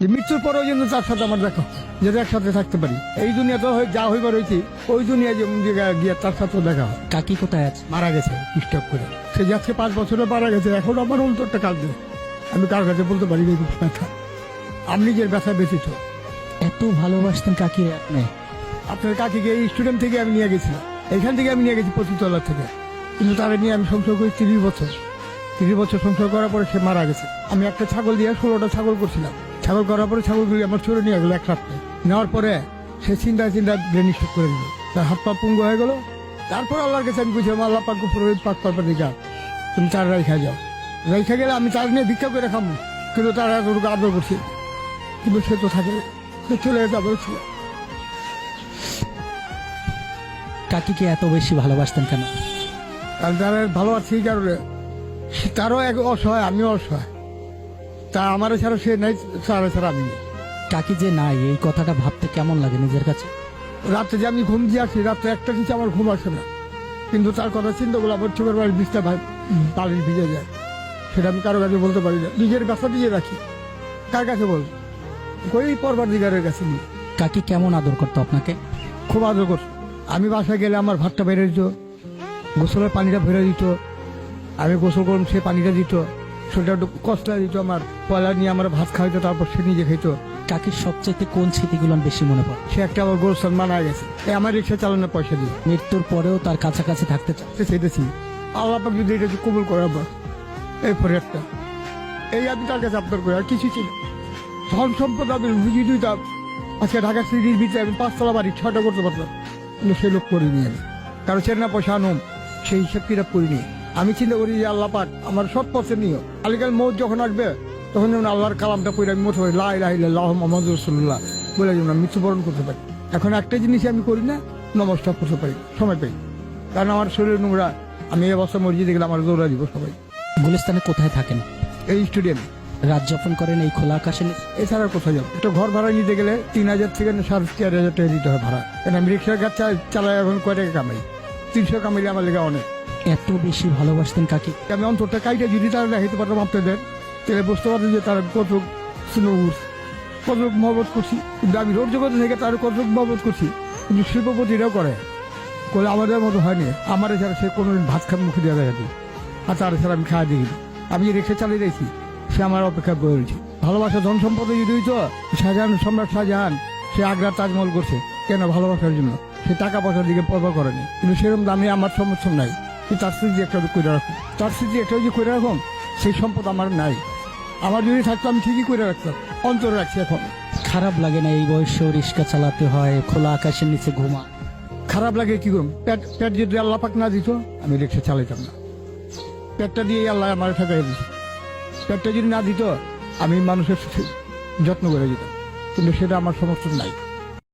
যে মৃত্যুর পরেও যেন তার সাথে আমার দেখা যাতে একসাথে থাকতে পারি। এই দুনিয়া তো যা হইবার হয়েছি ওই দুনিয়া গিয়ে তার সাথে দেখা। হয় কাকি কোথায় আছে? মারা গেছে স্টক করে। সে যে আজকে পাঁচ বছরে মারা গেছে এখন আমার অন্তরটা কাজ আমি কার কাছে বলতে পারি ব্যথা আমি নিজের ব্যথা ব্যথিত এত ভালোবাসতেন কাকি আপনি। আপনার কাকিকে এই স্টুডেন্ট থেকে আমি নিয়ে গেছিলাম এখান থেকে আমি নিয়ে গেছি পঁচিশতলার থেকে। কিন্তু তারা নিয়ে আমি সংসার করি তিরিশ বছর। তিরিশ বছর সংসার করার পরে সে মারা গেছে। আমি একটা ছাগল দিয়ে ষোলোটা ছাগল করছিলাম। ছাগল করার পরে ছাগলগুলি আমার চোরে নিয়ে গেলো এক রাত্রে। নেওয়ার পরে সে চিন্তা চিন্তা স্ট্রোক করে দিল। তার হাত পা পুঙ্গ হয়ে গেল। তারপর আল্লাহর কাছে আমি বুঝলাম আল্লাহ পাক উপরে পাক পাক দিকা তুমি তার রেখা যাও। রেখা গেলে আমি তার নিয়ে ভিক্ষা করে খাব। কিন্তু তারা এতটুকু আদর করছি কিন্তু সে তো থাকে সে চলে যেতে আবার ছিল কাকিকে এত বেশি ভালোবাসতেন কেন? কারণ তারা ভালো আছে এই কারণে। তারও এক অসহায় আমিও অসহায়। তা আমার ছাড়া সে নাই তারা ছাড়া আমি কাকি যে নাই এই কথাটা ভাবতে কেমন লাগে নিজের কাছে? রাতে যে আমি ঘুম দিয়ে আসি রাতে একটা কিছু আমার ঘুম আসে না। কিন্তু তার কথা চিন্তা করলে আমার চোখের বাড়ির বিষটা পালিশ ভিজে যায়। সেটা আমি কারও কাছে বলতে পারি না। নিজের ব্যথা দিয়ে রাখি। কার কাছে বল? কই পরবার দিগারের কাছে নিই কাকি কেমন আদর করতো আপনাকে? খুব আদর করত আমি বাসায় গেলে আমার ভাতটা বেড়ে দিত গোসলের পানিটা ভরে দিত আমি গোসল করুন সে পানিটা দিত। সেটা একটু কষ্ট দিত আমার পয়লা নিয়ে আমার ভাত খাইতো তারপর সে নিজে খাইতো। কাকির সবচেয়ে কোন স্মৃতিগুলো বেশি মনে পড়ে? সে একটা আবার গোলস্থান মারা গেছে। আমার রিক্সা চালানোর পয়সা দিয়ে। মৃত্যুর পরেও তার কাছাকাছি থাকতে চান সে চাইতেছি আল্লাহ পাক যদি এটা কবুল করে আবার এই একটা। এই আমি তার কাছে আপনার করি আর কিছু ছিল ধন সম্পদ আমি বুঝিয়ে দিতাম। আজকে ঢাকা সিটির ভিতরে আমি পাঁচতলা বাড়ি ছটা করতে পারতাম। কিন্তু সে লোক করিনি আমি। কারণ সে না পয়সা আনুম সেই হিসাব কিরাপ করিনি। আমি চিন্তা করি যে আল্লাহ পাক আমার সব পথে নিও। আলিকাল মৌত যখন আসবে তখন যেমন আল্লাহর কালামটা পড়ে আমি মোট লাই লাহ মোহাম্মদ রসুল্লাহ বলে যেমন আমি মৃত্যুবরণ করতে পারি। এখন একটা জিনিস আমি করি না নমস্কার করতে পারি সময় পাই। কারণ আমার শরীর নোংরা আমি এই অবস্থা মসজিদে গেলে আমার দৌড়া দিব সবাই। গুলিস্তানে কোথায় থাকেন? এই স্টুডেন্ট রাত যাপন করেন এই খোলা আকাশে? এছাড়া কোথায় যাব? একটা ঘর ভাড়া নিতে গেলে তিন হাজার থেকে সাড়ে চার হাজার টাকা দিতে হয় ভাড়া। কেন আমি রিক্সার গাছ চালাই এখন কয় টাকা কামাই? তিনশো কামাইলে আমার লেগে অনেক। এত বেশি ভালোবাসতেন কাকি? আমি অন্তরটা কাইটা যদি তারা দেখাইতে পারতাম আপনাদের তাহলে বুঝতে পারতেন যে তারা কত স্নোর কত মহবত করছি। কিন্তু আমি রোড জগতে থেকে তার কত মহবত করছি, কিন্তু শিল্পপতিরাও করে। করে আমাদের মতো হয়নি আমার ছাড়া সে কোনো ভাত খান মুখে দেওয়া যায় আর তার ছাড়া আমি খাওয়া দিই আমি যে রিক্সা চালিয়ে দিয়েছি সে আমার অপেক্ষা করেছি ভালোবাসা ধন সম্পদে যদি হইতো, শাহজাহান সম্রাট শাহজাহান, সে আগ্রার তাজমহল করছে। কেন ভালোবাসার জন্য? সে টাকা পয়সার দিকে পর্বা করেনি। কিন্তু সেরকম দামে আমার সমর্থন নাই। তার স্মৃতি একটা করে রাখুন? তার স্মৃতি একটা যে করে রাখুন? সেই সম্পদ আমার নাই। আমার যদি থাকতো আমি ঠিকই করে রাখতাম। অন্তরে রাখছি এখন। খারাপ লাগে না এই বয়সে রিক্সা চালাতে হয় খোলা আকাশের নিচে ঘুমা। খারাপ লাগে কি করুন? পেট পেট যদি আল্লাহ পাক না দিত আমি রিক্সা চালাইতাম না। পেটটা দিয়ে আল্লাহ আমার ঠেকাই দিত। পেটটা যদি না দিত আমি মানুষের যত্ন করে দিতাম কিন্তু সেটা আমার সমর্থন নাই।